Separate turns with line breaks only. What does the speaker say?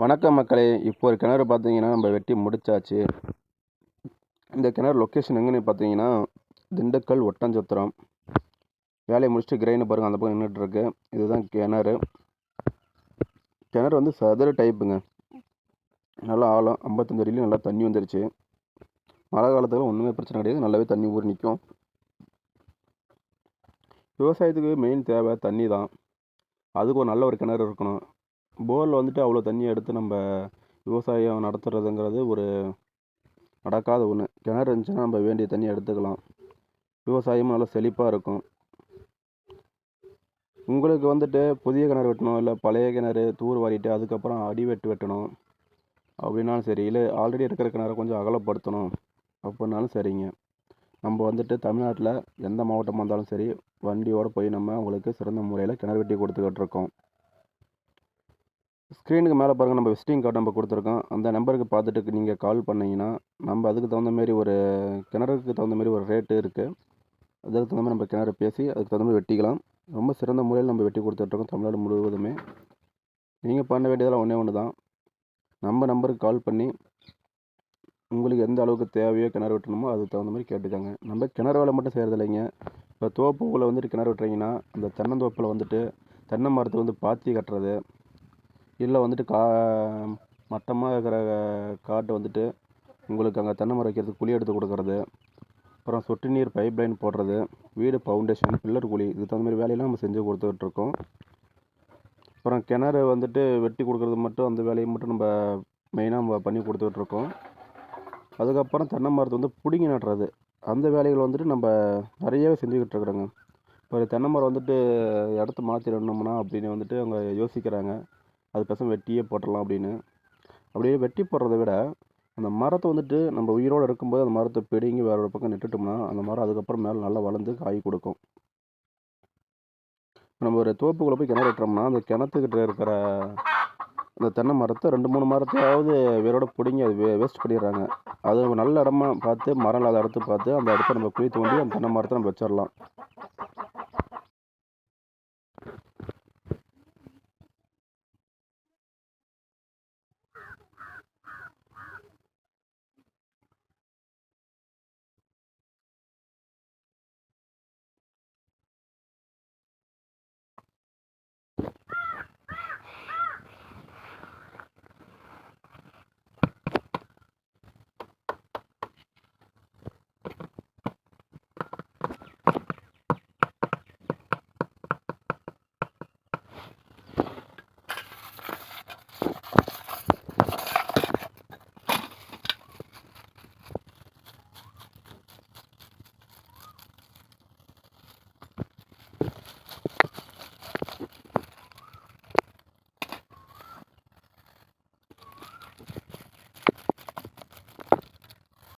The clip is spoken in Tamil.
வணக்கம் மக்களே. இப்போ ஒரு கிணறு பார்த்தீங்கன்னா நம்ம வெட்டி முடிச்சாச்சு. இந்த கிணறு லொக்கேஷன் எங்கன்னு பார்த்தீங்கன்னா திண்டுக்கல் ஒட்டஞ்சத்திரம் வேலையை முடிச்சுட்டு கிரைனு பாருங்கள் அந்த பக்கம் நின்றுட்டுருக்கு இதுதான் கிணறு. கிணறு வந்து சதுர டைப்புங்க நல்லா ஆழம் ஐம்பத்தஞ்சு அடியிலும் நல்லா தண்ணி வந்துருச்சு. மழை காலத்தில் ஒன்றுமே பிரச்சனை கிடையாது. நல்லாவே தண்ணி ஊறி நிற்கும் விவசாயத்துக்கு மெயின் தேவை தண்ணி தான் அதுக்கு ஒரு நல்ல ஒரு கிணறு இருக்கணும். போரில் வந்துட்டு அவ்வளோ தண்ணி எடுத்து நம்ம விவசாயம் நடத்துறதுங்கிறது ஒரு நடக்காத ஒன்று கிணறு இருந்துச்சுன்னா நம்ம வேண்டிய தண்ணி எடுத்துக்கலாம். விவசாயமும் நல்லா செழிப்பாக இருக்கும். உங்களுக்கு வந்துட்டு புதிய கிணறு வெட்டணும் இல்லை பழைய கிணறு தூர் வாரிட்டு அதுக்கப்புறம் அடி வெட்டு வெட்டணும் அப்படின்னாலும் சரி இல்லை ஆல்ரெடி இருக்கிற கிணறு கொஞ்சம் அகலப்படுத்தணும் அப்படின்னாலும் சரிங்க. நம்ம வந்துட்டு தமிழ்நாட்டில் எந்த மாவட்டமாக இருந்தாலும் சரி வண்டியோடு போய் நம்ம உங்களுக்கு சிறந்த முறையில் கிணறு வெட்டி கொடுத்துக்கிட்டு இருக்கோம். ஸ்க்ரீனுக்கு மேலே பாருங்கள் நம்ம விசிட்டிங் கார்டு நம்ம கொடுத்துருக்கோம். அந்த நம்பருக்கு பார்த்துட்டு நீங்கள் கால் பண்ணிங்கன்னா நம்ம அதுக்கு தகுந்த மாரி ஒரு கிணறுக்கு தகுந்த மாதிரி ஒரு ரேட்டு இருக்குது அதுக்கு தகுந்த மாதிரி நம்ம கிணறு பேசி அதுக்கு தகுந்த மாதிரி வெட்டிக்கலாம். ரொம்ப சிறந்த முறையில் நம்ம வெட்டி கொடுத்துட்ருக்கோம் தமிழ்நாடு முழுவதுமே. நீங்கள் பண்ண வேண்டியதெல்லாம் ஒன்றே ஒன்று தான். நம்ம நம்பருக்கு கால் பண்ணி உங்களுக்கு எந்த அளவுக்கு தேவையோ கிணறு வெட்டணுமோ அதுக்கு தகுந்த மாதிரி கேட்டுக்கோங்க. நம்ம கிணறு வேலை மட்டும் செய்கிறது இல்லைங்க இப்போ தோப்புக்குள்ளே வந்துட்டு கிணறு வெட்டுறீங்கன்னா அந்த தென்னந்தோப்பில் வந்துட்டு தென்னை மரத்தை வந்து பாத்தி கட்டுறது இல்லை வந்துட்டு கா மட்டமாக இருக்கிற காட்டை வந்துட்டு உங்களுக்கு அங்கே தென்னை மரம் வைக்கிறதுக்கு குழி எடுத்து கொடுக்கறது. அப்புறம் சொட்டு நீர் பைப் லைன் போடுறது. வீடு ஃபவுண்டேஷன் பில்லர் குழி. இதுக்கு தகுந்த மாதிரி வேலையெல்லாம் நம்ம செஞ்சு கொடுத்துட்ருக்கோம் அப்புறம் கிணறு வந்துட்டு வெட்டி கொடுக்குறது மட்டும் அந்த வேலையை மட்டும் நம்ம மெயினாக நம்ம பண்ணி கொடுத்துட்ருக்கோம் அதுக்கப்புறம் தென்னை மரத்தை வந்து பிடுங்கி நடுறது. அந்த வேலைகள் வந்துட்டு நம்ம நிறையவே செஞ்சுக்கிட்டு இருக்கிறோங்க. ஒரு தென்னை மரம் வந்துட்டு இடத்த மாற்றிடணும்னா அப்படின்னு வந்துட்டு அவங்க யோசிக்கிறாங்க. அது பேசாம வெட்டியே போட்டுடலாம் அப்படின்னு. அப்படியே வெட்டி போடுறத விட அந்த மரத்தை வந்துட்டு நம்ம உயிரோடு இருக்கும்போது அந்த மரத்தை பிடுங்கி வேற ஒரு பக்கம் நட்டுட்டோம்னா அந்த மரம் அதுக்கப்புறம் மேலே நல்லா வளர்ந்து காய் கொடுக்கும். நம்ம ஒரு தோப்புக்குள்ளே போய் கிணறு வெட்டுறோம்னா அந்த கிணத்துக்கிட்ட இருக்கிற அந்த தென்னை மரத்தை ரெண்டு மூணு மரத்தையாவது வேரோட பிடுங்கி அது வே வேஸ்ட் பண்ணிடுறாங்க. அது நல்ல இடமா பார்த்து மரம் இல்லாத இடத்த பார்த்து அந்த இடத்த நம்ம குழி தோண்டி அந்த தென்னை மரத்தை நம்ம வச்சிடலாம்.